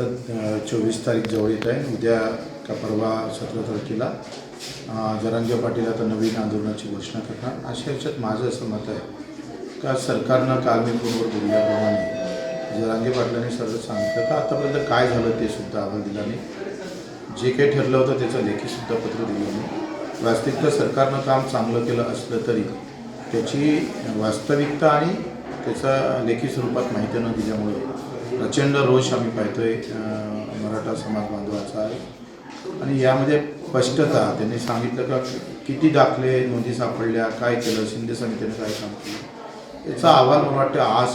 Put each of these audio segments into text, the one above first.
आता चोवीस तारीख जवळ येत आहे. उद्या का परवा सतरा तारखेला अ, जरांगे पाटील आता नवीन आंदोलनाची घोषणा करणार. अशा याच्यात माझं असं मत आहे का सरकारनं काल मी फोनवर बोलल्याप्रमाणे जरांगे पाटलांनी सर्व सांगितलं. का आतापर्यंत काय झालं ते सुद्धा अहवाल दिला नाही. जे काही ठरलं होतं त्याचं लेखीसुद्धा पत्र दिलं नाही. वास्तविकता सरकारनं काम चांगलं केलं असलं तरी त्याची वास्तविकता आणि त्याचा लेखी स्वरूपात माहिती न दिल्यामुळे प्रचंड रोष आम्ही पाहतोय मराठा समाज बांधवाचा. आहे आणि यामध्ये स्पष्टता त्यांनी सांगितलं का किती दाखले नोंदी सापडल्या काय केलं शिंदे समितीने काय काम केलं? याचा अहवाल मला वाटतं आज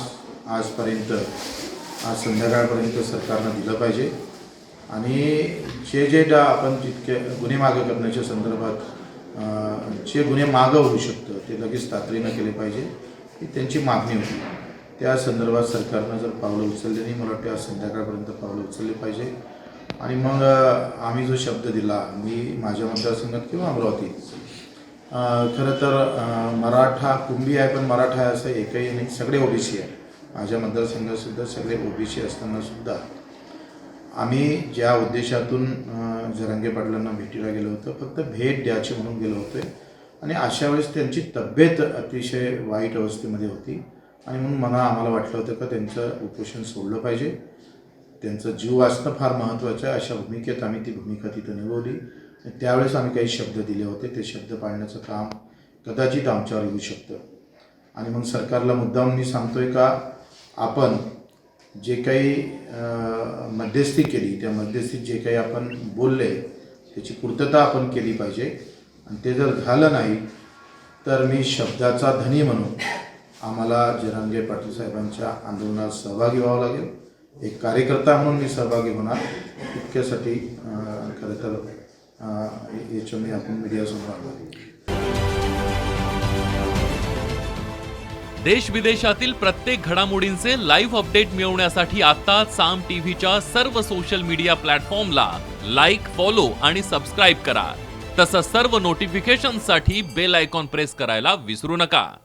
आजपर्यंत आज संध्याकाळपर्यंत सरकारनं दिलं पाहिजे. आणि जे जे डा आपण जितके गुन्हे मागं करण्याच्या संदर्भात जे गुन्हे मागं होऊ शकतं ते लगेच तातडीनं केले पाहिजे ही त्यांची मागणी होती. त्या संदर्भात सरकारनं जर पावलं उचलली नाही मला वाटतं आज संध्याकाळपर्यंत पावलं उचलली पाहिजे. आणि मग आम्ही जो शब्द दिला मी माझ्या मतदारसंघात किंवा अमरावती खरं तर मराठा कुंभी आहे पण मराठा आहे असं एकही नाही. सगळे ओबीसी आहे. माझ्या मतदारसंघातसुद्धा सगळे ओबीसी असतानासुद्धा आम्ही ज्या उद्देशातून अं, जरांगे पाटलांना भेटीला गेलो होतो फक्त भेट द्यायची म्हणून गेलो होतो आणि अशा वेळेस त्यांची तब्येत अतिशय वाईट अवस्थेमध्ये होती. आणि म्हणून मला आम्हाला वाटलं होतं का त्यांचं उपोषण सोडलं पाहिजे. त्यांचा जीव वाचणं फार महत्त्वाचं आहे. अशा भूमिकेत आम्ही ती भूमिका तिथं निभवली. त्यावेळेस आम्ही काही शब्द दिले होते. ते शब्द पाळण्याचं काम कदाचित आमच्यावर येऊ शकतं. आणि मग सरकारला मुद्दाम मी सांगतोय का आपण जे काही मध्यस्थी केली त्या मध्यस्थीत जे काही आपण बोलले त्याची पूर्तता आपण केली पाहिजे. आणि ते जर झालं नाही तर मी शब्दाचा धनी म्हणून आम्हाला जरांगे पाटील साहेबांच्या आंदोलनात सहभागी व्हावं लागेल. एक कार्यकर्ता म्हणून मी सहभागी होणार. इतक्यासाठी खरं तर याच्या मी आपण मीडियासमोर आलो. देश विदेशातील प्रत्येक घडामोडींचे लाईव्ह अपडेट मिळवण्यासाठी आता साम टीव्हीच्या सर्व सोशल मीडिया प्लॅटफॉर्मला लाईक फॉलो आणि सबस्क्राईब करा. तसंच सर्व नोटिफिकेशनसाठी बेल आयकॉन प्रेस करायला विसरू नका.